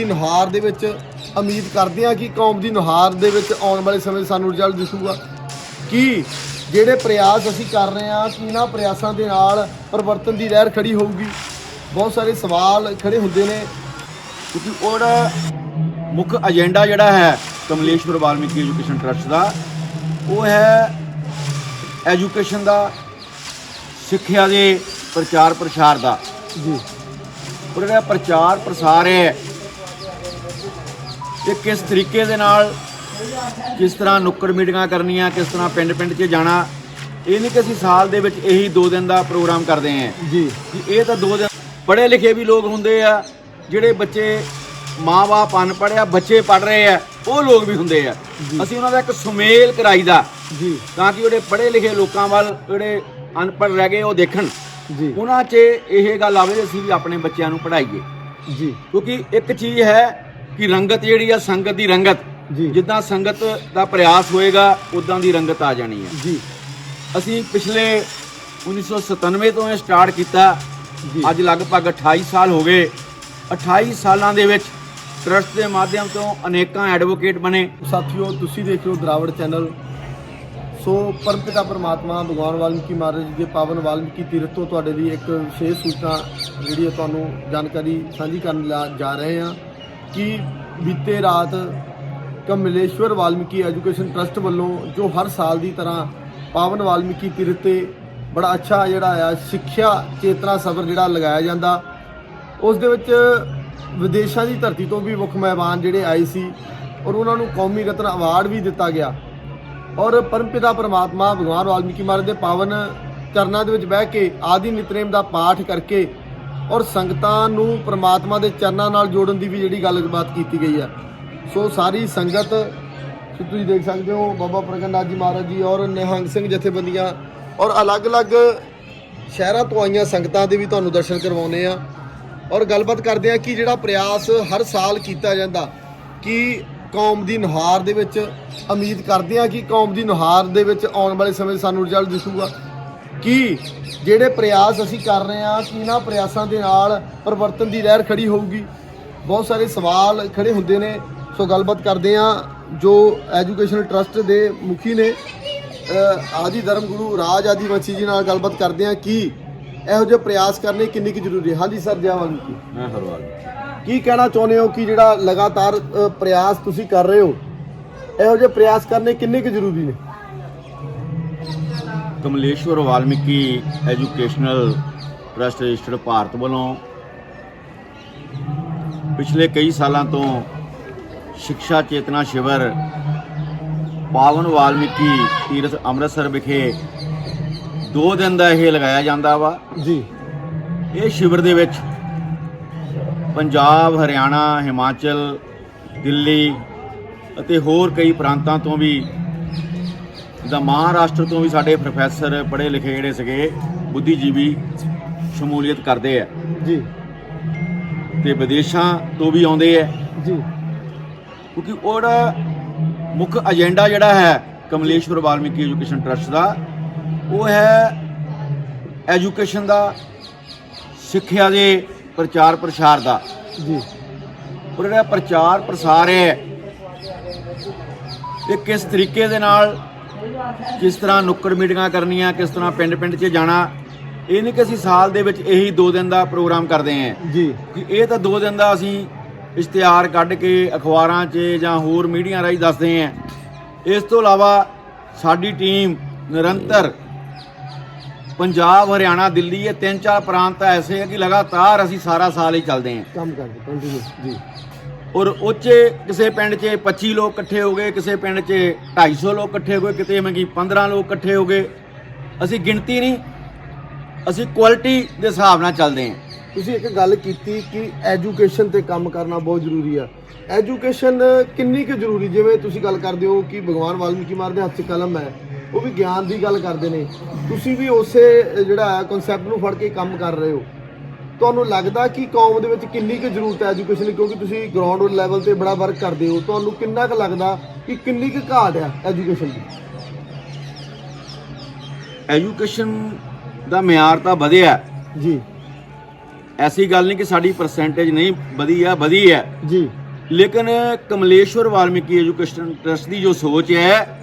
ਦੀ ਨੁਹਾਰ ਦੇ ਵਿੱਚ ਉਮੀਦ ਕਰਦੇ ਹਾਂ ਕਿ ਕੌਮ ਦੀ ਨੁਹਾਰ ਦੇ ਵਿੱਚ ਆਉਣ ਵਾਲੇ ਸਮੇਂ ਸਾਨੂੰ ਰਿਜ਼ਲਟ ਦਿਸੂਗਾ। ਕਿ ਜਿਹੜੇ ਪ੍ਰਯਾਸ ਅਸੀਂ ਕਰ ਰਹੇ ਹਾਂ ਕਿ ਇਹਨਾਂ ਪ੍ਰਯਾਸਾਂ ਦੇ ਨਾਲ ਪਰਿਵਰਤਨ ਦੀ ਲਹਿਰ ਖੜੀ ਹੋਊਗੀ? ਬਹੁਤ ਸਾਰੇ ਸਵਾਲ ਖੜੇ ਹੁੰਦੇ ਨੇ। ਕਿਉਂਕਿ ਉਹਦਾ ਮੁੱਖ ਏਜੰਡਾ ਜਿਹੜਾ ਹੈ ਕਮਲੇਸ਼ਵਰ ਵਾਲਮੀਕੀ ਐਜੂਕੇਸ਼ਨ ਟਰਸਟ ਦਾ ਉਹ ਹੈ ਐਜੂਕੇਸ਼ਨ ਦਾ ਸਿੱਖਿਆ ਦੇ ਪ੍ਰਚਾਰ ਪ੍ਰਸਾਰ ਦਾ। ਜੀ। ਉਹ ਜਿਹੜਾ ਪ੍ਰਚਾਰ ਪ੍ਰਸਾਰ ਹੈ ਇਹ ਕਿਸ ਤਰੀਕੇ ਦੇ ਨਾਲ ਕਿਸ ਤਰ੍ਹਾਂ ਨੁੱਕੜ ਮੀਟਿੰਗਾਂ ਕਰਨੀਆਂ ਕਿਸ ਤਰ੍ਹਾਂ ਪਿੰਡ ਪਿੰਡ 'ਚ ਜਾਣਾ ਇਹ ਨਹੀਂ ਕਿ ਅਸੀਂ ਸਾਲ ਦੇ ਵਿੱਚ ਇਹੀ 2 ਦਿਨ ਦਾ ਪ੍ਰੋਗਰਾਮ ਕਰਦੇ ਹਾਂ। ਜੀ। ਕਿ ਇਹ ਤਾਂ ਦੋ ਦਿਨ ਪੜ੍ਹੇ ਲਿਖੇ ਵੀ ਲੋਕ ਹੁੰਦੇ ਆ ਜਿਹੜੇ ਬੱਚੇ ਮਾਂ-ਬਾਪ ਅਨਪੜ੍ਹ ਆ ਬੱਚੇ ਪੜ੍ਹ ਰਹੇ ਆ ਉਹ ਲੋਕ ਵੀ ਹੁੰਦੇ ਆ। ਅਸੀਂ ਉਹਨਾਂ ਦਾ ਇੱਕ ਸੁਮੇਲ ਕਰਾਈਦਾ। ਜੀ। ਤਾਂ ਕਿ ਜਿਹੜੇ ਪੜ੍ਹੇ ਲਿਖੇ ਲੋਕਾਂ ਵੱਲ ਜਿਹੜੇ ਅਨਪੜ੍ਹ ਰਹਿ ਗਏ ਉਹ ਦੇਖਣ। ਜੀ। ਉਹਨਾਂ 'ਚ ਇਹ ਗੱਲ ਆਵੇ ਕਿ ਅਸੀਂ ਵੀ ਆਪਣੇ ਬੱਚਿਆਂ ਨੂੰ ਪੜ੍ਹਾਈਏ। ਜੀ। ਕਿਉਂਕਿ ਇੱਕ ਚੀਜ਼ ਹੈ ਕਿ ਰੰਗਤ ਜਿਹੜੀ ਆ ਸੰਗਤ ਦੀ ਰੰਗਤ। ਜੀ। ਜਿੱਦਾਂ ਸੰਗਤ ਦਾ ਪ੍ਰਯਾਸ ਹੋਏਗਾ ਉਦਾਂ ਦੀ ਰੰਗਤ ਆ ਜਾਣੀ ਹੈ ਜੀ। ਅਸੀਂ ਪਿਛਲੇ 1997 ਤੋਂ ਇਹ ਸਟਾਰਟ ਕੀਤਾ। ਅੱਜ ਲਗਭਗ 28 ਸਾਲ ਹੋ ਗਏ। 28 ਸਾਲਾਂ ਦੇ ਵਿੱਚ ਟਰਸਟ ਦੇ ਮਾਧਿਅਮ ਤੋਂ ਅਨੇਕਾਂ ਐਡਵੋਕੇਟ ਬਣੇ। ਸਾਥੀਓ ਤੁਸੀਂ ਦੇਖ ਰਹੇ ਹੋ ਦਰਾਵੜ ਚੈਨਲ ਸੋ ਪਰਮਪਿਤਾ ਪਰਮਾਤਮਾ ਭਗਵਾਨ ਵਾਲਮੀਕੀ ਮਹਾਰਾਜ ਜੀ ਦੇ ਪਾਵਨ ਵਾਲਮੀਕੀ ਤੀਰਥ ਤੋਂ ਤੁਹਾਡੇ ਲਈ ਇੱਕ ਵਿਸ਼ੇਸ਼ ਸੂਚਨਾ ਜਿਹੜੀ ਤੁਹਾਨੂੰ ਜਾਣਕਾਰੀ ਸਾਂਝੀ ਕਰਨ ਜਾ ਰਹੇ ਹਾਂ। ਕਿ ਬੀਤੇ ਰਾਤ ਕਮਲੇਸ਼ਵਰ ਵਾਲਮੀਕੀ ਐਜੂਕੇਸ਼ਨ ਟਰਸਟ ਵੱਲੋਂ, ਜੋ ਹਰ ਸਾਲ ਦੀ ਤਰ੍ਹਾਂ ਪਾਵਨ ਵਾਲਮੀਕੀ ਤੀਰਥ ਤੇ ਬੜਾ ਅੱਛਾ ਜਿਹੜਾ ਆ, ਸਿੱਖਿਆ ਚੇਤਨਾ ਸਬਰ ਜਿਹੜਾ ਲਗਾਇਆ ਜਾਂਦਾ, ਉਸ ਦੇ ਵਿੱਚ ਵਿਦੇਸ਼ਾਂ ਦੀ ਧਰਤੀ ਤੋਂ ਵੀ ਮੁੱਖ ਮਹਿਮਾਨ ਜਿਹੜੇ ਆਏ ਸੀ ਔਰ ਉਹਨਾਂ ਨੂੰ ਕੌਮੀ ਰਤਨ ਅਵਾਰਡ ਵੀ ਦਿੱਤਾ ਗਿਆ। ਔਰ ਪਰਮਪਿਤਾ ਪਰਮਾਤਮਾ ਭਗਵਾਨ ਵਾਲਮੀਕੀ ਮਹਾਰਾਜ ਦੇ ਪਾਵਨ ਚਰਨਾਂ ਦੇ ਵਿੱਚ ਬਹਿ ਕੇ ਆਦਿ ਨਿਤਨੇਮ ਦਾ ਪਾਠ ਕਰਕੇ ਔਰ ਸੰਗਤਾਂ ਨੂੰ ਪਰਮਾਤਮਾ ਦੇ ਚਰਨਾਂ ਨਾਲ ਜੋੜਨ ਦੀ ਵੀ ਜਿਹੜੀ ਗੱਲਬਾਤ ਕੀਤੀ ਗਈ ਹੈ। ਸੋ ਸਾਰੀ ਸੰਗਤ, ਤੁਸੀਂ ਦੇਖ ਸਕਦੇ ਹੋ, ਬਾਬਾ ਪ੍ਰਗਟਨਾਥ ਜੀ ਮਹਾਰਾਜ ਜੀ ਔਰ ਨਿਹੰਗ ਸਿੰਘ ਜਥੇਬੰਦੀਆਂ ਔਰ ਅਲੱਗ-ਅਲੱਗ ਸ਼ਹਿਰਾਂ ਤੋਂ ਆਈਆਂ ਸੰਗਤਾਂ ਦੇ ਵੀ ਤੁਹਾਨੂੰ ਦਰਸ਼ਨ ਕਰਵਾਉਨੇ ਆ ਔਰ ਗੱਲਬਾਤ ਕਰਦੇ ਆ ਕਿ ਜਿਹੜਾ ਪ੍ਰਯਾਸ ਹਰ ਸਾਲ ਕੀਤਾ ਜਾਂਦਾ ਕਿ ਕੌਮ ਦੀ ਨੁਹਾਰ ਦੇ ਵਿੱਚ ਉਮੀਦ ਕਰਦੇ ਆ ਕਿ ਕੌਮ ਦੀ ਨੁਹਾਰ ਦੇ ਵਿੱਚ ਆਉਣ ਵਾਲੇ ਸਮੇਂ ਸਾਨੂੰ ਰਿਜ਼ਲਟ ਦਿਸੂਗਾ। ਕਿ ਜਿਹੜੇ ਪ੍ਰਯਾਸ ਅਸੀਂ ਕਰ ਰਹੇ ਆ ਕਿ ਇਹਨਾਂ ਪ੍ਰਯਾਸਾਂ ਦੇ ਨਾਲ ਪਰਿਵਰਤਨ ਦੀ ਲਹਿਰ ਖੜੀ ਹੋਊਗੀ? ਬਹੁਤ ਸਾਰੇ ਸਵਾਲ ਖੜੇ ਹੁੰਦੇ ਨੇ। ਸੋ ਗੱਲਬਾਤ ਕਰਦੇ ਆ ਜੋ ਐਜੂਕੇਸ਼ਨ ਟਰਸਟ ਦੇ ਮੁਖੀ ਨੇ। ਆਦਿ ਧਰਮ ਗੁਰੂ ਰਾਜ ਆਦੀਵਾਸੀ ਜੀ ਨਾਲ ਗੱਲਬਾਤ ਕਰਦੇ ਆ ਕਿ ਇਹੋ ਜਿਹੇ ਪ੍ਰਯਾਸ ਕਰਨੇ ਕਿੰਨੀ ਕੁ ਜ਼ਰੂਰੀ ਹੈ ਹਾਂਜੀ ਸਰ ਜੈ ਮੈਂ ਹਰਵਾਲ ਕੀ ਕਹਿਣਾ ਚਾਹੁੰਦੇ ਹੋ ਕਿ ਜਿਹੜਾ ਲਗਾਤਾਰ ਪ੍ਰਯਾਸ ਤੁਸੀਂ ਕਰ ਰਹੇ ਹੋ ਇਹੋ ਜਿਹੇ ਪ੍ਰਯਾਸ ਕਰਨੇ ਕਿੰਨੇ ਕੁ ਜ਼ਰੂਰੀ ਨੇ? Kamleshwar Valmiki educational trust registered Bharat ਵੱਲੋਂ ਪਿਛਲੇ ਕਈ ਸਾਲਾਂ ਤੋਂ ਸਿੱਖਿਆ ਚੇਤਨਾ ਸ਼ਿਵਰ ਪਾਵਨ ਵਾਲਮੀਕੀ ਤੀਰਥ ਅੰਮ੍ਰਿਤਸਰ ਵਿਖੇ 2 ਦਿਨ ਦਾ ਇਹ ਲਗਾਇਆ ਜਾਂਦਾ ਵਾ। ਜੀ। ਇਹ ਸ਼ਿਵਰ ਦੇ ਵਿੱਚ ਪੰਜਾਬ ਹਰਿਆਣਾ ਹਿਮਾਚਲ ਦਿੱਲੀ ਅਤੇ ਹੋਰ ਕਈ ਪ੍ਰਾਂਤਾਂ ਤੋਂ ਵੀ ਜਿੱਦਾਂ ਮਹਾਰਾਸ਼ਟਰ ਤੋਂ ਵੀ ਸਾਡੇ ਪ੍ਰੋਫੈਸਰ ਪੜ੍ਹੇ ਲਿਖੇ ਜਿਹੜੇ ਸੀਗੇ ਬੁੱਧੀਜੀਵੀ ਸ਼ਮੂਲੀਅਤ ਕਰਦੇ ਆ। ਜੀ। ਤੇ ਵਿਦੇਸ਼ਾਂ ਤੋਂ ਵੀ ਆਉਂਦੇ ਆ। ਜੀ। ਕਿਉਂਕਿ ਉਹਦਾ ਮੁੱਖ ਏਜੰਡਾ ਜਿਹੜਾ ਹੈ ਕਮਲੇਸ਼ਵਰ ਵਾਲਮੀਕੀ ਐਜੂਕੇਸ਼ਨ ਟਰਸਟ ਦਾ ਉਹ ਹੈ ਐਜੂਕੇਸ਼ਨ ਦਾ ਸਿੱਖਿਆ ਦੇ ਪ੍ਰਚਾਰ ਪ੍ਰਸਾਰ ਦਾ। ਜੀ। ਉਹ ਜਿਹੜਾ ਪ੍ਰਚਾਰ ਪ੍ਰਸਾਰ ਹੈ ਇਹ ਕਿਸ ਤਰੀਕੇ ਦੇ ਨਾਲ ਕਿਸ ਤਰ੍ਹਾਂ ਨੁੱਕੜ ਮੀਟਿੰਗਾਂ ਕਰਨੀਆਂ ਕਿਸ ਤਰ੍ਹਾਂ ਪਿੰਡ ਪਿੰਡ 'ਚ ਜਾਣਾ ਇਹ ਨਹੀਂ ਕਿ ਅਸੀਂ ਸਾਲ ਦੇ ਵਿੱਚ ਇਹੀ 2 ਦਿਨ ਦਾ ਪ੍ਰੋਗਰਾਮ ਕਰਦੇ ਹਾਂ। ਜੀ। ਕਿ ਇਹ ਤਾਂ 2 ਦਿਨ ਦਾ ਅਸੀਂ ਇਸ਼ਤਿਹਾਰ ਕੱਢ ਕੇ ਅਖਬਾਰਾਂ 'ਚ ਜਾਂ ਹੋਰ ਮੀਡੀਆ ਰਾਹੀਂ ਦੱਸਦੇ ਹਾਂ। ਇਸ ਤੋਂ ਇਲਾਵਾ ਸਾਡੀ ਟੀਮ ਨਿਰੰਤਰ ਪੰਜਾਬ ਹਰਿਆਣਾ ਦਿੱਲੀ ਇਹ ਤਿੰਨ ਚਾਰ ਪ੍ਰਾਂਤ ਐਸੇ ਹੈ ਕਿ ਲਗਾਤਾਰ ਅਸੀਂ ਸਾਰਾ ਸਾਲ ਹੀ ਚੱਲਦੇ ਹਾਂ। ਕੰਮ ਕਰਦੇ ਕੰਟੀਨਿਊ ਜੀ। ਔਰ ਉੱਚੇ ਕਿਸੇ ਪਿੰਡ 'ਚ 25 ਲੋਕ ਇਕੱਠੇ ਹੋ ਗਏ, ਕਿਸੇ ਪਿੰਡ 'ਚ 250 ਲੋਕ ਇਕੱਠੇ ਹੋ ਗਏ, ਕਿਤੇ ਮੈਂ ਕਿ 15 ਲੋਕ ਇਕੱਠੇ ਹੋ ਗਏ। ਅਸੀਂ ਗਿਣਤੀ ਨਹੀਂ, ਅਸੀਂ ਕੁਆਲਿਟੀ ਦੇ ਹਿਸਾਬ ਨਾਲ ਚੱਲਦੇ ਹਾਂ। ਤੁਸੀਂ ਇੱਕ ਗੱਲ ਕੀਤੀ ਕਿ ਐਜੂਕੇਸ਼ਨ ਤੇ ਕੰਮ ਕਰਨਾ ਬਹੁਤ ਜ਼ਰੂਰੀ ਆ। ਐਜੂਕੇਸ਼ਨ ਕਿੰਨੀ ਕੁ ਜ਼ਰੂਰੀ, ਜਿਵੇਂ ਤੁਸੀਂ ਗੱਲ ਕਰਦੇ ਹੋ ਕਿ ਭਗਵਾਨ ਵਾਲਮੀਕੀ ਮਹਾਰਾਜ ਦੇ ਹੱਥ 'ਚ ਕਲਮ ਹੈ, ਉਹ ਵੀ ਗਿਆਨ ਦੀ ਗੱਲ ਕਰਦੇ ਨੇ। ਤੁਸੀਂ ਵੀ ਉਸੇ ਜਿਹੜਾ ਹੈ ਕਨਸੈਪਟ ਨੂੰ ਫੜ ਕੇ ਕੰਮ ਕਰ ਰਹੇ ਹੋ। ਤੁਹਾਨੂੰ ਲੱਗਦਾ ਕਿ ਕੌਮ ਦੇ ਵਿੱਚ ਕਿੰਨੀ ਕੁ ਜ਼ਰੂਰਤ ਹੈ ਐਜੂਕੇਸ਼ਨ ਦੀ? ਕਿਉਂਕਿ ਤੁਸੀਂ ਗਰਾਊਂਡ ਲੈਵਲ ਤੇ ਬੜਾ ਵਰਕ ਕਰਦੇ ਹੋ। ਤੁਹਾਨੂੰ ਕਿੰਨਾ ਕੁ ਲੱਗਦਾ ਕਿ ਕਿੰਨੀ ਕੁ ਘਾਟ ਹੈ ਐਜੂਕੇਸ਼ਨ ਦੀ? ਐਜੂਕੇਸ਼ਨ ਦਾ ਮਿਆਰ ਤਾਂ ਵਧਿਆ। ਜੀ। ਐਸੀ ਗੱਲ ਨਹੀਂ ਕਿ ਸਾਡੀ ਪਰਸੈਂਟੇਜ ਨਹੀਂ ਵਧੀ ਆ ਵਧੀ ਹੈ। ਜੀ। ਲੇਕਿਨ ਕਮਲੇਸ਼ਵਰ ਵਾਲਮੀਕੀ ਐਜੂਕੇਸ਼ਨ ਟਰਸਟ ਦੀ ਜੋ ਸੋਚ ਹੈ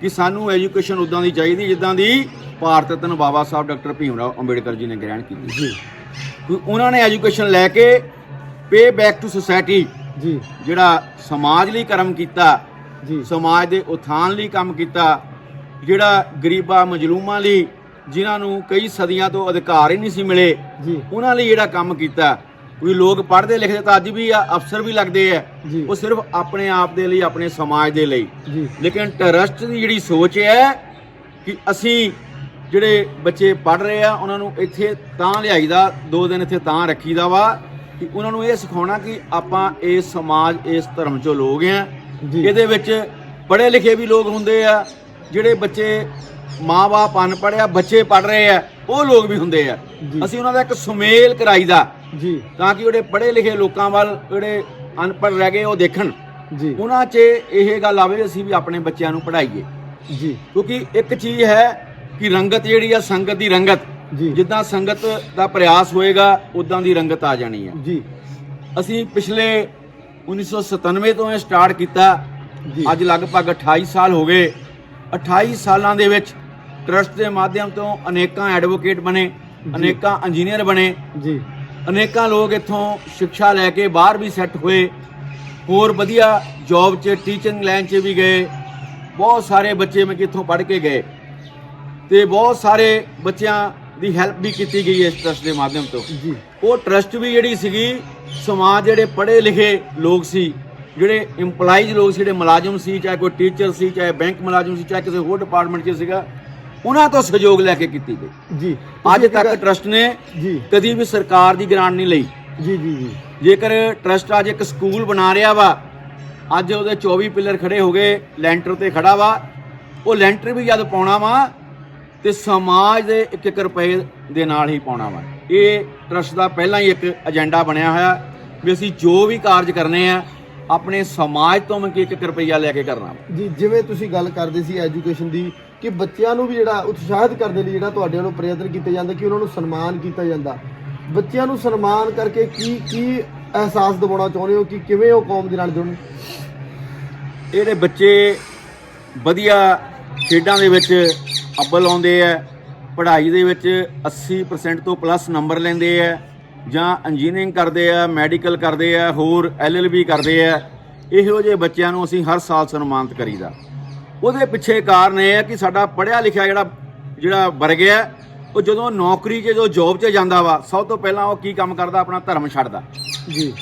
ਕਿ ਸਾਨੂੰ ਐਜੂਕੇਸ਼ਨ ਉਦਾਂ ਦੀ ਚਾਹੀਦੀ ਜਿੱਦਾਂ ਦੀ ਭਾਰਤ ਰਤਨ ਬਾਬਾ ਸਾਹਿਬ ਡਾਕਟਰ ਭੀਮ ਰਾਓ ਅੰਬੇਡਕਰ ਜੀ ਨੇ ਗ੍ਰਹਿਣ ਕੀਤੀ। ਜੀ। ਕਿ ਉਹਨਾਂ ਨੇ ਐਜੂਕੇਸ਼ਨ ਲੈ ਕੇ ਪੇ ਬੈਕ ਟੂ ਸੋਸਾਇਟੀ ਜੀ। ਜਿਹੜਾ ਸਮਾਜ ਲਈ ਕਰਮ ਕੀਤਾ ਜੀ। ਸਮਾਜ ਦੇ ਉਥਾਨ ਲਈ ਕੰਮ ਕੀਤਾ ਜਿਹੜਾ ਗਰੀਬਾਂ ਮਜਲੂਮਾਂ ਲਈ ਜਿਨ੍ਹਾਂ ਨੂੰ ਕਈ ਸਦੀਆਂ ਤੋਂ ਅਧਿਕਾਰ ਹੀ ਨਹੀਂ ਸੀ ਮਿਲੇ ਜੀ। ਉਹਨਾਂ ਲਈ ਜਿਹੜਾ ਕੰਮ ਕੀਤਾ। ਕੋਈ ਲੋਕ ਪੜ੍ਹਦੇ ਲਿਖਦੇ ਤਾਂ ਅੱਜ ਵੀ ਆ ਅਫਸਰ ਵੀ ਲੱਗਦੇ ਆ। ਉਹ ਸਿਰਫ ਆਪਣੇ ਆਪ ਦੇ ਲਈ ਆਪਣੇ ਸਮਾਜ ਦੇ ਲਈ। ਜੀ। ਲੇਕਿਨ ਟਰਸਟ ਦੀ ਜਿਹੜੀ ਸੋਚ ਹੈ ਕਿ ਅਸੀਂ ਜਿਹੜੇ ਬੱਚੇ ਪੜ੍ਹ ਰਹੇ ਆ ਉਹਨਾਂ ਨੂੰ ਇੱਥੇ ਤਾਂ ਲਿਆਈਦਾ ਦੋ ਦਿਨ ਇੱਥੇ ਤਾਂ ਰੱਖੀਦਾ ਵਾ ਕਿ ਉਹਨਾਂ ਨੂੰ ਇਹ ਸਿਖਾਉਣਾ ਕਿ ਆਪਾਂ ਇਸ ਸਮਾਜ ਇਸ ਧਰਮ ਚੋਂ ਲੋਕ ਆ। ਇਹਦੇ ਵਿੱਚ ਪੜ੍ਹੇ ਲਿਖੇ ਵੀ ਲੋਕ ਹੁੰਦੇ ਆ ਜਿਹੜੇ ਬੱਚੇ ਮਾਂ-ਬਾਪ ਅਨਪੜ੍ਹ ਆ ਬੱਚੇ ਪੜ੍ਹ ਰਹੇ ਆ ਉਹ ਲੋਕ ਵੀ ਹੁੰਦੇ ਆ। ਅਸੀਂ ਉਹਨਾਂ ਦਾ ਇੱਕ ਸੁਮੇਲ ਕਰਾਈਦਾ ਜੀ। ਤਾਂ ਕਿ ਜਿਹੜੇ ਪੜ੍ਹੇ ਲਿਖੇ ਲੋਕਾਂ ਵੱਲ ਜਿਹੜੇ ਅਨਪੜ੍ਹ ਰਹਿ ਗਏ ਉਹ ਦੇਖਣ। ਜੀ। ਉਹਨਾਂ 'ਚ ਇਹ ਗੱਲ ਆਵੇ ਅਸੀਂ ਵੀ ਆਪਣੇ ਬੱਚਿਆਂ ਨੂੰ ਪੜ੍ਹਾਈਏ। ਜੀ। ਕਿਉਂਕਿ ਇੱਕ ਚੀਜ਼ ਹੈ ਕਿ ਰੰਗਤ ਜਿਹੜੀ ਆ ਸੰਗਤ ਦੀ ਰੰਗਤ। ਜੀ। ਜਿੱਦਾਂ ਸੰਗਤ ਦਾ ਪ੍ਰਯਾਸ ਹੋਏਗਾ ਉਦਾਂ ਦੀ ਰੰਗਤ ਆ ਜਾਣੀ ਹੈ ਜੀ। ਅਸੀਂ ਪਿਛਲੇ 1997 ਤੋਂ ਇਹ ਸਟਾਰਟ ਕੀਤਾ। ਅੱਜ ਲਗਭਗ 28 ਸਾਲ ਹੋ ਗਏ। 28 ਸਾਲਾਂ ਦੇ ਵਿੱਚ ਟਰਸਟ ਦੇ ਮਾਧਿਅਮ ਤੋਂ ਅਨੇਕਾਂ ਐਡਵੋਕੇਟ ਬਣੇ ਅਨੇਕਾਂ ਇੰਜੀਨੀਅਰ ਬਣੇ। ਜੀ। ਅਨੇਕਾਂ ਲੋਕ ਇੱਥੋਂ ਸਿੱਖਿਆ ਲੈ ਕੇ ਬਾਹਰ ਵੀ ਸੈੱਟ ਹੋਏ। ਹੋਰ ਵਧੀਆ ਜੌਬ 'ਚ ਟੀਚਿੰਗ ਲਾਈਨ 'ਚ ਵੀ ਗਏ। ਬਹੁਤ ਸਾਰੇ ਬੱਚੇ ਮੈਂ ਕਿੱਥੋਂ ਪੜ੍ਹ ਕੇ ਗਏ। ਤੇ ਬਹੁਤ ਸਾਰੇ ਬੱਚਿਆਂ ਦੀ ਹੈਲਪ ਵੀ ਕੀਤੀ ਗਈ ਹੈ ਇਸ ਟਰਸਟ ਦੇ ਮਾਧਿਅਮ ਤੋਂ। ਜੀ। ਉਹ ਟਰਸਟ ਵੀ ਜਿਹੜੀ ਸੀਗੀ ਸਮਾਜ ਜਿਹੜੇ ਪੜ੍ਹੇ ਲਿਖੇ ਲੋਕ ਸੀ ਜਿਹੜੇ EMPLOYEES ਲੋਕ ਸੀ ਜਿਹੜੇ ਮੁਲਾਜ਼ਮ ਸੀ ਚਾਹੇ ਕੋਈ ਟੀਚਰ ਸੀ ਚਾਹੇ ਬੈਂਕ ਮੁਲਾਜ਼ਮ ਸੀ ਚਾਹੇ ਕਿਸੇ ਹੋਰ ਡਿਪਾਰਟਮੈਂਟ 'ਚ ਸੀਗਾ ਉਹਨਾਂ ਤੋਂ ਸਹਿਯੋਗ ਲੈ ਕੇ ਕੀਤੀ ਗਈ। ਜੀ। ਅੱਜ ਤੱਕ ਟਰਸਟ ਨੇ ਜੀ। ਕਦੀ ਵੀ ਸਰਕਾਰ ਦੀ ਗ੍ਰਾਂਟ ਨਹੀਂ ਲਈ। ਜੀ ਜੀ ਜੀ। ਜੇਕਰ ਟਰਸਟ ਅੱਜ ਇੱਕ ਸਕੂਲ ਬਣਾ ਰਿਹਾ ਵਾ ਅੱਜ ਉਹਦੇ 24 ਪਿੱਲਰ ਖੜੇ ਹੋ ਗਏ ਲੈਂਟਰ ਤੇ ਖੜਾ ਵਾ ਉਹ ਲੈਂਟਰ ਵੀ ਜਦ ਪਾਉਣਾ ਵਾ ਤੇ ਸਮਾਜ ਦੇ 1-1 ਰੁਪਏ ਦੇ ਨਾਲ ਹੀ ਪਾਉਣਾ ਵਾ। ਇਹ ਟਰਸਟ ਦਾ ਪਹਿਲਾਂ ਹੀ ਇੱਕ ਏਜੰਡਾ ਬਣਿਆ ਹੋਇਆ ਵੀ ਅਸੀਂ ਜੋ ਵੀ ਕਾਰਜ ਕਰਨੇ ਆ ਆਪਣੇ ਸਮਾਜ ਤੋਂ ਮੈਂ 1-1 ਰੁਪਈਆ ਲੈ ਕੇ ਕਰਨਾ ਵਾ। ਜੀ ਜਿਵੇਂ ਤੁਸੀਂ ਗੱਲ ਕਰਦੇ ਸੀ ਐਜੂਕੇਸ਼ਨ ਦੀ ਕਿ ਬੱਚਿਆਂ ਨੂੰ ਵੀ ਜਿਹੜਾ ਉਤਸ਼ਾਹਿਤ ਕਰਨ ਦੇ ਲਈ ਜਿਹੜਾ ਤੁਹਾਡੇ ਵੱਲੋਂ ਪ੍ਰਯਤਨ ਕੀਤੇ ਜਾਂਦੇ ਕਿ ਉਹਨਾਂ ਨੂੰ ਸਨਮਾਨ ਕੀਤਾ ਜਾਂਦਾ। ਬੱਚਿਆਂ ਨੂੰ ਸਨਮਾਨ ਕਰਕੇ ਕੀ ਕੀ ਅਹਿਸਾਸ ਦਿਵਾਉਣਾ ਚਾਹੁੰਦੇ ਹੋ ਕਿ ਕਿਵੇਂ ਉਹ ਕੌਮ ਦੇ ਨਾਲ ਜੁੜਨ? ਜਿਹੜੇ ਬੱਚੇ ਵਧੀਆ ਖੇਡਾਂ ਦੇ ਵਿੱਚ ਅੱਵਲ ਆਉਂਦੇ ਆ ਪੜ੍ਹਾਈ ਦੇ ਵਿੱਚ 80% ਤੋਂ ਪਲੱਸ ਨੰਬਰ ਲੈਂਦੇ ਆ ਜਾਂ ਇੰਜੀਨੀਅਰਿੰਗ ਕਰਦੇ ਆ ਮੈਡੀਕਲ ਕਰਦੇ ਆ ਹੋਰ ਐਲਐਲਬੀ ਕਰਦੇ ਆ ਇਹੋ ਜਿਹੇ ਬੱਚਿਆਂ ਨੂੰ ਅਸੀਂ ਹਰ ਸਾਲ ਸਨਮਾਨਿਤ ਕਰੀਦਾ। ਉਹਦੇ ਪਿੱਛੇ ਕਾਰਨ ਇਹ ਹੈ ਕਿ ਸਾਡਾ ਪੜ੍ਹਿਆ ਲਿਖਿਆ ਜਿਹੜਾ ਜਿਹੜਾ ਵਰਗ ਹੈ ਉਹ ਜਦੋਂ ਨੌਕਰੀ 'ਚ ਜੋ ਜੌਬ 'ਚ ਜਾਂਦਾ ਵਾ ਸਭ ਤੋਂ ਪਹਿਲਾਂ ਉਹ ਕੀ ਕੰਮ ਕਰਦਾ ਆਪਣਾ ਧਰਮ ਛੱਡਦਾ। ਜੀ।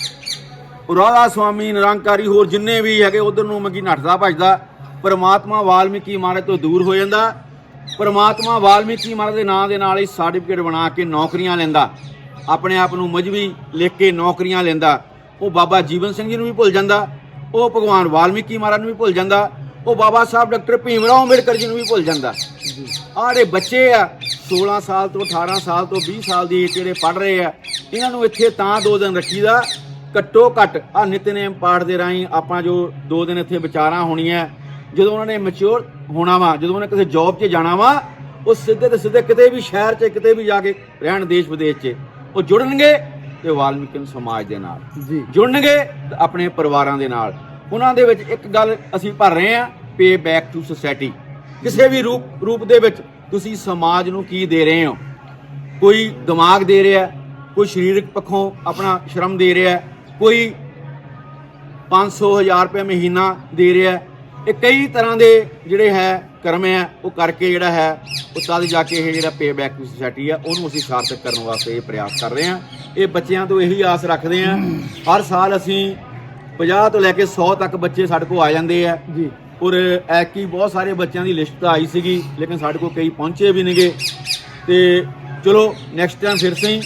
ਰਾਧਾ ਸੁਆਮੀ ਨਿਰੰਕਾਰੀ ਹੋਰ ਜਿੰਨੇ ਵੀ ਹੈਗੇ ਉਧਰ ਨੂੰ ਮਗੀ ਨੱਠਦਾ ਭੱਜਦਾ ਪਰਮਾਤਮਾ ਵਾਲਮੀਕੀ ਮਹਾਰਾਜ ਤੋਂ ਦੂਰ ਹੋ ਜਾਂਦਾ ਪਰਮਾਤਮਾ ਵਾਲਮੀਕੀ ਮਹਾਰਾਜ ਦੇ ਨਾਂ ਦੇ ਨਾਲ ਹੀ ਸਰਟੀਫਿਕੇਟ ਬਣਾ ਕੇ ਨੌਕਰੀਆਂ ਲੈਂਦਾ। ਆਪਣੇ ਆਪ ਨੂੰ ਮਜਬੀ ਲਿਖ ਕੇ ਨੌਕਰੀਆਂ ਲੈਂਦਾ। ਉਹ ਬਾਬਾ ਜੀਵਨ ਸਿੰਘ ਜੀ ਨੂੰ ਵੀ ਭੁੱਲ ਜਾਂਦਾ। ਉਹ ਭਗਵਾਨ ਵਾਲਮੀਕੀ ਮਹਾਰਾਜ ਨੂੰ ਵੀ ਭੁੱਲ ਜਾਂਦਾ। ਉਹ ਬਾਬਾ ਸਾਹਿਬ ਡਾਕਟਰ ਭੀਮ ਰਾਓ ਅੰਬੇਡਕਰ ਜੀ ਨੂੰ ਵੀ ਭੁੱਲ ਜਾਂਦਾ। ਜੀ ਆਹ ਜਿਹੜੇ ਬੱਚੇ ਆ 16 ਸਾਲ ਤੋਂ 18 ਸਾਲ ਤੋਂ 20 ਸਾਲ ਦੀ ਜਿਹੜੇ ਪੜ ਰਹੇ ਆ, ਇਹਨਾਂ ਨੂੰ ਇੱਥੇ ਤਾਂ ਦੋ ਦਿਨ ਰੱਖੀਦਾ। ਘੱਟੋ ਘੱਟ ਆ ਨਿਤਨੇਮ ਪਾਠ ਦੇ ਰਾਹੀਂ ਆਪਾਂ ਜੋ ਦੋ ਦਿਨ ਇੱਥੇ ਵਿਚਾਰਾਂ ਹੋਣੀਆਂ, ਜਦੋਂ ਉਹਨਾਂ ਨੇ ਮੈਚੁਰ ਹੋਣਾ ਵਾ। ਜਦੋਂ ਉਹਨੇ ਕਿਸੇ ਜੌਬ 'ਚ ਜਾਣਾ ਵਾ ਉਹ ਸਿੱਧੇ ਤੇ ਸਿੱਧੇ ਕਿਤੇ ਵੀ ਸ਼ਹਿਰ 'ਚ ਕਿਤੇ ਵੀ ਜਾ ਕੇ ਰਹਿਣ ਦੇਸ਼ ਵਿਦੇਸ਼ 'ਚ ਉਹ ਜੁੜਨਗੇ ਤੇ ਵਾਲਮੀਕੀ ਸਮਾਜ ਦੇ ਨਾਲ। ਜੀ। ਜੁੜਨਗੇ ਆਪਣੇ ਪਰਿਵਾਰਾਂ ਦੇ ਨਾਲ। ਉਹਨਾਂ ਦੇ ਵਿੱਚ ਇੱਕ ਗੱਲ ਅਸੀਂ ਭਰ ਰਹੇ ਹਾਂ ਪੇ ਬੈਕ ਟੂ ਸੋਸਾਇਟੀ ਕਿਸੇ ਵੀ ਰੂਪ ਰੂਪ ਦੇ ਵਿੱਚ ਤੁਸੀਂ ਸਮਾਜ ਨੂੰ ਕੀ ਦੇ ਰਹੇ ਹੋ? ਕੋਈ ਦਿਮਾਗ ਦੇ ਰਿਹਾ ਕੋਈ ਸਰੀਰਕ ਪੱਖੋਂ ਆਪਣਾ ਸ਼ਰਮ ਦੇ ਰਿਹਾ ਕੋਈ 500 1000 ਰੁਪਏ ਮਹੀਨਾ ਦੇ ਰਿਹਾ ਇਹ ਕਈ ਤਰ੍ਹਾਂ ਦੇ ਜਿਹੜੇ ਹੈ ਕਰਮ ਹੈ ਉਹ ਕਰਕੇ ਜਿਹੜਾ ਹੈ ਉਹ ਤਦ ਜਾ ਕੇ ਇਹ ਜਿਹੜਾ ਪੇ ਬੈਕ ਟੂ ਸੋਸਾਇਟੀ ਆ ਉਹਨੂੰ ਅਸੀਂ ਸਾਰਥਕ ਕਰਨ ਵਾਸਤੇ ਇਹ ਪ੍ਰਯਾਸ ਕਰ ਰਹੇ ਹਾਂ ਇਹ ਬੱਚਿਆਂ ਤੋਂ ਇਹੀ ਆਸ ਰੱਖਦੇ ਹਾਂ ਹਰ ਸਾਲ ਅਸੀਂ 50 ਤੋਂ ਲੈ ਕੇ 100 ਤੱਕ ਬੱਚੇ ਸਾਡੇ ਕੋਲ ਆ ਜਾਂਦੇ ਆ। ਜੀ। ਔਰ ਐਕੀ ਬਹੁਤ ਸਾਰੇ ਬੱਚਿਆਂ ਦੀ ਲਿਸਟ ਤਾਂ ਆਈ ਸੀਗੀ ਲੇਕਿਨ ਸਾਡੇ ਕੋਲ ਕਈ ਪਹੁੰਚੇ ਵੀ ਨਹੀਂਗੇ ਤੇ ਚਲੋ ਨੈਕਸਟ ਟਾਈਮ ਫਿਰ ਸਹੀ।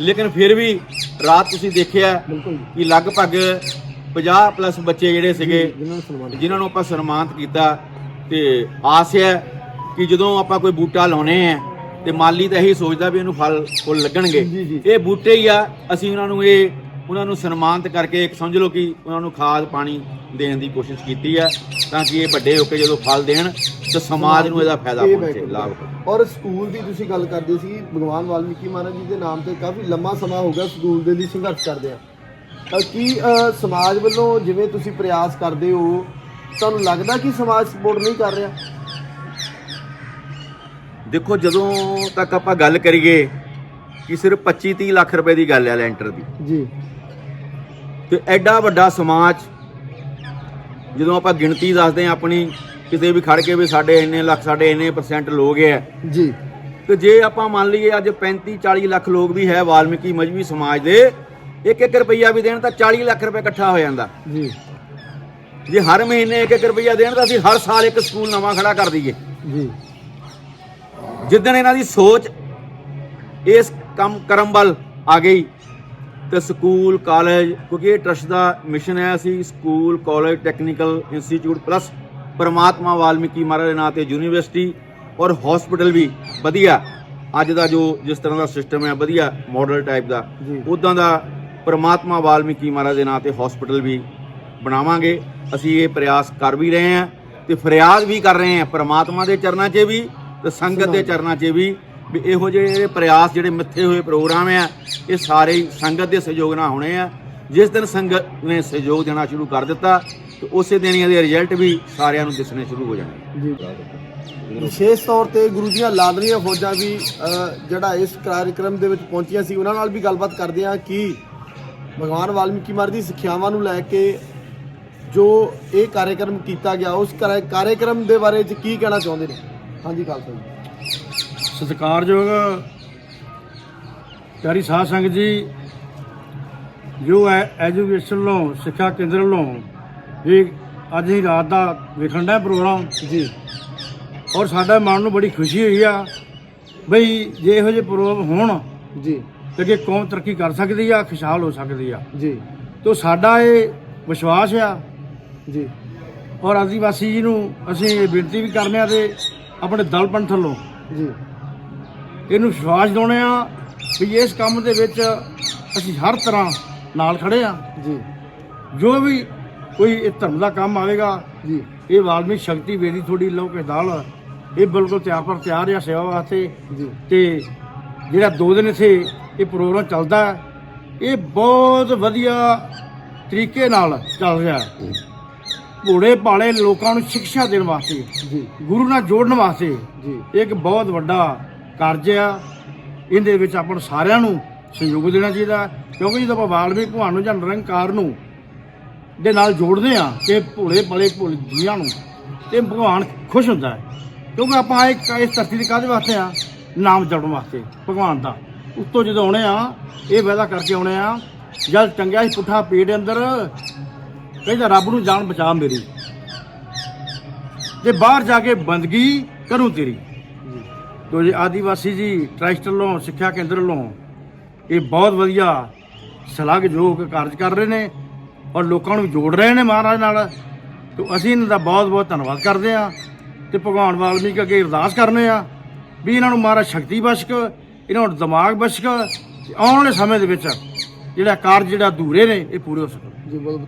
ਲੇਕਿਨ ਫਿਰ ਵੀ ਰਾਤ ਤੁਸੀਂ ਦੇਖਿਆ ਕਿ ਲਗਭਗ 50 ਪਲੱਸ ਬੱਚੇ ਜਿਹੜੇ ਸੀਗੇ ਜਿਨ੍ਹਾਂ ਨੂੰ ਆਪਾਂ ਸਨਮਾਨਿਤ ਕੀਤਾ ਤੇ ਆਸ ਹੈ ਕਿ ਜਦੋਂ ਆਪਾਂ ਕੋਈ ਬੂਟਾ ਲਾਉਨੇ ਆ ਤੇ ਮਾਲੀ ਤਾਂ ਇਹੀ ਸੋਚਦਾ ਵੀ ਇਹਨੂੰ ਫਲ ਫੁੱਲ ਲੱਗਣਗੇ। ਇਹ ਬੂਟੇ ਹੀ ਆ ਅਸੀਂ ਉਹਨਾਂ ਨੂੰ ਇਹ ਉਹਨਾਂ ਨੂੰ ਸਨਮਾਨਿਤ ਕਰਕੇ ਇੱਕ ਸਮਝ ਲਓ ਕਿ ਉਹਨਾਂ ਨੂੰ ਖਾਦ ਪਾਣੀ ਦੇਣ ਦੀ ਕੋਸ਼ਿਸ਼ ਕੀਤੀ ਹੈ ਤਾਂ ਕਿ ਇਹ ਵੱਡੇ ਹੋ ਕੇ ਜਦੋਂ ਫਲ ਦੇਣ ਤੇ ਸਮਾਜ ਨੂੰ ਇਹਦਾ ਫਾਇਦਾ ਪਹੁੰਚੇ। ਲਾਭ। ਔਰ ਸਕੂਲ ਦੀ ਤੁਸੀਂ ਗੱਲ ਕਰਦੇ ਸੀ ਭਗਵਾਨ ਵਾਲਮੀਕੀ ਮਹਾਰਾਜ ਜੀ ਦੇ ਨਾਮ ਤੇ ਕਾਫੀ ਲੰਮਾ ਸਮਾਂ ਹੋ ਗਿਆ ਸਕੂਲ ਦੇ ਲਈ ਸੰਘਰਸ਼ ਕਰਦੇ ਆ ਅ, ਕੀ ਅ, ਸਮਾਜ ਵੱਲੋਂ ਜਿਵੇਂ ਤੁਸੀਂ ਪ੍ਰਯਾਸ ਕਰਦੇ ਹੋ ਤੁਹਾਨੂੰ ਲੱਗਦਾ ਕਿ ਸਮਾਜ ਸਪੋਰਟ ਨਹੀਂ ਕਰ ਰਿਹਾ? ਦੇਖੋ ਜਦੋਂ ਤੱਕ ਆਪਾਂ ਗੱਲ ਕਰੀਏ ਕਿ ਸਿਰਫ 25 30 ਲੱਖ ਰੁਪਏ ਦੀ ਗੱਲ ਹੈ ਲੈਂਟਰ ਦੀ। ਜੀ। ਤੇ ਐਡਾ ਵੱਡਾ ਸਮਾਜ ਜਦੋਂ ਆਪਾਂ ਗਿਣਤੀ ਦੱਸਦੇ ਆ ਆਪਣੀ ਕਿਤੇ ਵੀ ਖੜ ਕੇ ਵੀ ਸਾਡੇ ਇੰਨੇ ਲੱਖ ਸਾਡੇ ਇੰਨੇ ਪਰਸੈਂਟ ਲੋਕ ਹੈ। ਜੀ। ਤੇ ਜੇ ਆਪਾਂ ਮੰਨ ਲਈਏ ਅੱਜ 35 40 ਲੱਖ ਲੋਕ ਵੀ ਹੈ ਵਾਲਮੀਕੀ ਮਜਬੀ ਸਮਾਜ ਦੇ ਇੱਕ ਇੱਕ ਰੁਪਈਆ ਵੀ ਦੇਣ ਤਾਂ 40 ਲੱਖ ਰੁਪਏ ਇਕੱਠਾ ਹੋ ਜਾਂਦਾ। ਜੀ। ਜੇ ਹਰ ਮਹੀਨੇ ਇੱਕ ਇੱਕ ਰੁਪਈਆ ਦੇਣ ਤਾਂ ਅਸੀਂ ਹਰ ਸਾਲ ਇੱਕ ਸਕੂਲ ਨਵਾਂ ਖੜਾ ਕਰ ਦਈਏ। ਜੀ। ਜਿੱਦਣ ਇਹਨਾਂ ਦੀ ਸੋਚ ਇਸ ਕੰਮ ਕਰਮ ਵੱਲ ਆ ਗਈ ਤੇ ਸਕੂਲ ਕਾਲਜ ਕਿਉਂਕਿ ਇਹ ਟਰਸਟ ਦਾ ਮਿਸ਼ਨ ਹੈ ਅਸੀਂ school college technical institute plus ਪਰਮਾਤਮਾ ਵਾਲਮੀਕੀ ਮਹਾਰਾਜ ਦੇ ਨਾਂ ਤੇ ਯੂਨੀਵਰਸਿਟੀ ਔਰ ਹਸਪੀਟਲ ਵੀ ਵਧੀਆ। ਅੱਜ ਦਾ ਜੋ ਜਿਸ ਤਰ੍ਹਾਂ ਦਾ ਸਿਸਟਮ ਹੈ ਵਧੀਆ ਮਾਡਲ ਟਾਈਪ ਦਾ। ਉਦਾਂ ਦਾ ਪਰਮਾਤਮਾ ਵਾਲਮੀਕੀ ਮਹਾਰਾਜ ਦੇ ਨਾਂ ਤੇ ਹਸਪੀਟਲ ਵੀ ਬਣਾਵਾਂਗੇ। ਅਸੀਂ ਇਹ ਪ੍ਰਯਾਸ ਕਰ ਵੀ ਰਹੇ ਹਾਂ ਤੇ ਫਰਿਆਦ ਵੀ ਕਰ ਰਹੇ ਹਾਂ। ਪਰਮਾਤਮਾ ਦੇ ਚਰਨਾਂ 'ਚ ਵੀ ਤੇ ਸੰਗਤ ਦੇ ਚਰਨਾਂ 'ਚ ਵੀ ਵੀ ਇਹੋ ਜਿਹੇ ਪ੍ਰਯਾਸ ਜਿਹੜੇ ਮਿੱਥੇ ਹੋਏ ਪ੍ਰੋਗਰਾਮ ਆ, ਇਹ ਸਾਰੇ ਹੀ ਸੰਗਤ ਦੇ ਸਹਿਯੋਗ ਨਾਲ ਹੋਣੇ ਆ। ਜਿਸ ਦਿਨ ਸੰਗਤ ਨੇ ਸਹਿਯੋਗ ਦੇਣਾ ਸ਼ੁਰੂ ਕਰ ਦਿੱਤਾ, ਤੇ ਉਸੇ ਦਿਨ ਇਹਦੇ ਰਿਜ਼ਲਟ ਵੀ ਸਾਰਿਆਂ ਨੂੰ ਦਿਸਣੇ ਸ਼ੁਰੂ ਹੋ ਜਾਣਗੇ ਜੀ। ਵਿਸ਼ੇਸ਼ ਤੌਰ ਤੇ ਗੁਰੂ ਦੀਆਂ ਲਾਡਲੀਆਂ ਫੌਜਾਂ ਵੀ ਜਿਹੜਾ ਇਸ ਕਾਰਜਕ੍ਰਮ ਦੇ ਵਿੱਚ ਪਹੁੰਚੀਆਂ ਸੀ, ਉਹਨਾਂ ਨਾਲ ਵੀ ਗੱਲਬਾਤ ਕਰਦੇ ਹਾਂ ਕਿ ਭਗਵਾਨ ਵਾਲਮੀਕੀ ਮਹਾਰਾਜ ਦੀ ਸਿੱਖਿਆਵਾਂ ਨੂੰ ਲੈ ਕੇ ਜੋ ਇਹ ਕਾਰਜਕ੍ਰਮ ਕੀਤਾ ਗਿਆ ਉਸ ਕਾਰੇ- ਕਾਰਜਕ੍ਰਮ ਦੇ ਬਾਰੇ ਚ ਕੀ ਕਹਿਣਾ ਚਾਹੁੰਦੇ ਨੇ? ਹਾਂਜੀ ਖਾਲਸਾ ਜੀ। ਸਤਿਕਾਰਯੋਗ ਪਿਆਰੀ ਸਾਧ ਸੰਗਤ ਜੀ ਜੋ ਹੈ ਐਜੂਕੇਸ਼ਨ ਵੱਲੋਂ ਸਿੱਖਿਆ ਕੇਂਦਰ ਵੱਲੋਂ ਇਹ ਅੱਜ ਹੀ ਰਾਤ ਦਾ ਵੇਖਣ ਦਾ ਪ੍ਰੋਗਰਾਮ। ਜੀ। ਔਰ ਸਾਡਾ ਮਨ ਨੂੰ ਬੜੀ ਖੁਸ਼ੀ ਹੋਈ ਆ ਬਈ ਜੇ ਇਹੋ ਜਿਹੇ ਪ੍ਰੋਗਰਾਮ ਹੋਣ ਜੀ। ਤੇ ਅੱਗੇ ਕੌਮ ਤਰੱਕੀ ਕਰ ਸਕਦੀ ਆ ਖੁਸ਼ਹਾਲ ਹੋ ਸਕਦੀ ਆ। ਜੀ। ਤੋ ਸਾਡਾ ਇਹ ਵਿਸ਼ਵਾਸ ਆ। ਜੀ। ਔਰ ਆਦੀਵਾਸੀ ਜੀ ਨੂੰ ਅਸੀਂ ਇਹ ਬੇਨਤੀ ਵੀ ਕਰਨੇ ਆ ਤੇ ਆਪਣੇ ਦਲ ਪੰਥ ਵੱਲੋਂ ਜੀ। ਇਹਨੂੰ ਵਿਸ਼ਵਾਸ ਦਿਵਾਉਂਦੇ ਆ ਵੀ ਇਸ ਕੰਮ ਦੇ ਵਿੱਚ ਅਸੀਂ ਹਰ ਤਰ੍ਹਾਂ ਨਾਲ ਖੜੇ ਆ। ਜੀ। ਜੋ ਵੀ ਕੋਈ ਇਹ ਧਰਮ ਦਾ ਕੰਮ ਆਵੇਗਾ ਜੀ। ਇਹ ਵਾਲਮੀਕ ਸ਼ਕਤੀ ਵੇਦੀ ਥੋੜੀ ਲੋ ਕੇ ਦਾਲ ਇਹ ਬਿਲਕੁਲ ਤਿਆਰ ਪਰ ਤਿਆਰ ਆ ਸੇਵਾ ਵਾਸਤੇ। ਜੀ। ਤੇ ਜਿਹੜਾ ਦੋ ਦਿਨ ਇੱਥੇ ਇਹ ਪ੍ਰੋਗਰਾਮ ਚੱਲਦਾ ਹੈ, ਇਹ ਬਹੁਤ ਵਧੀਆ ਤਰੀਕੇ ਨਾਲ ਚੱਲ ਰਿਹਾ ਹੈ। ਭੋਲੇ ਭਾਲੇ ਲੋਕਾਂ ਨੂੰ ਸਿੱਖਿਆ ਦੇਣ ਵਾਸਤੇ ਜੀ। ਗੁਰੂ ਨਾਲ ਜੋੜਨ ਵਾਸਤੇ ਜੀ। ਇੱਕ ਬਹੁਤ ਵੱਡਾ ਕਾਰਜ ਆ। ਇਹਦੇ ਵਿੱਚ ਆਪਾਂ ਨੂੰ ਸਾਰਿਆਂ ਨੂੰ ਸਹਿਯੋਗ ਦੇਣਾ ਚਾਹੀਦਾ ਕਿਉਂਕਿ ਜਦੋਂ ਆਪਾਂ ਵਾਲਮੀਕ ਭਗਵਾਨ ਨੂੰ ਜਾਂ ਨਿਰੰਕਾਰ ਨੂੰ ਦੇ ਨਾਲ ਜੋੜਦੇ ਆ ਕਿ ਭੋਲੇ ਭਲੇ ਭੋਲੇ ਦੁਨੀਆ ਨੂੰ ਤੇ ਭਗਵਾਨ ਖੁਸ਼ ਹੁੰਦਾ ਹੈ। ਕਿਉਂਕਿ ਆਪਾਂ ਇਸ ਧਰਤੀ ਦੇ ਕਾਹਦੇ ਵਾਸਤੇ ਆ? ਨਾਮ ਜਪਣ ਵਾਸਤੇ ਭਗਵਾਨ ਦਾ। ਉੱਤੋਂ ਜਦੋਂ ਆਉਣੇ ਆ, ਇਹ ਵਾਅਦਾ ਕਰਕੇ ਆਉਣੇ ਆ, ਜਦ ਚੰਗਿਆ ਸੀ ਪੁੱਠਾ ਪੇਟ ਅੰਦਰ, ਕਹਿੰਦਾ ਰੱਬ ਨੂੰ ਜਾਣ ਬਚਾ ਮੇਰੀ। ਤੇ ਬਾਹਰ ਜਾ ਕੇ ਬੰਦਗੀ ਕਰੂੰ ਤੇਰੀ। ਤੋ ਜੀ ਆਦੀਵਾਸੀ ਜੀ, ਟਰਸਟ ਵੱਲੋਂ, ਸਿੱਖਿਆ ਕੇਂਦਰ ਵੱਲੋਂ, ਇਹ ਬਹੁਤ ਵਧੀਆ ਸ਼ਲਾਘਾਯੋਗ ਕਾਰਜ ਕਰ ਰਹੇ ਨੇ ਔਰ ਲੋਕਾਂ ਨੂੰ ਜੋੜ ਰਹੇ ਨੇ ਮਹਾਰਾਜ ਨਾਲ। ਤੋ ਅਸੀਂ ਇਹਨਾਂ ਦਾ ਬਹੁਤ ਬਹੁਤ ਧੰਨਵਾਦ ਕਰਦੇ ਹਾਂ ਤੇ ਭਗਵਾਨ ਵਾਲਮੀਕ ਅੱਗੇ ਅਰਦਾਸ ਕਰਨੇ ਆ ਵੀ ਇਹਨਾਂ ਨੂੰ ਮਹਾਰਾਜ ਸ਼ਕਤੀ ਬਖਸ਼ ਇਹਨਾਂ ਨੂੰ ਦਿਮਾਗ ਬਸ਼ਕ ਤੇ ਆਉਣ ਵਾਲੇ ਸਮੇਂ ਦੇ ਵਿੱਚ ਜਿਹੜਾ ਕਾਰਜ ਜਿਹੜਾ ਅਧੂਰੇ ਨੇ, ਇਹ ਪੂਰੇ ਹੋ ਸਕਣ। ਜੀ, ਬਹੁਤ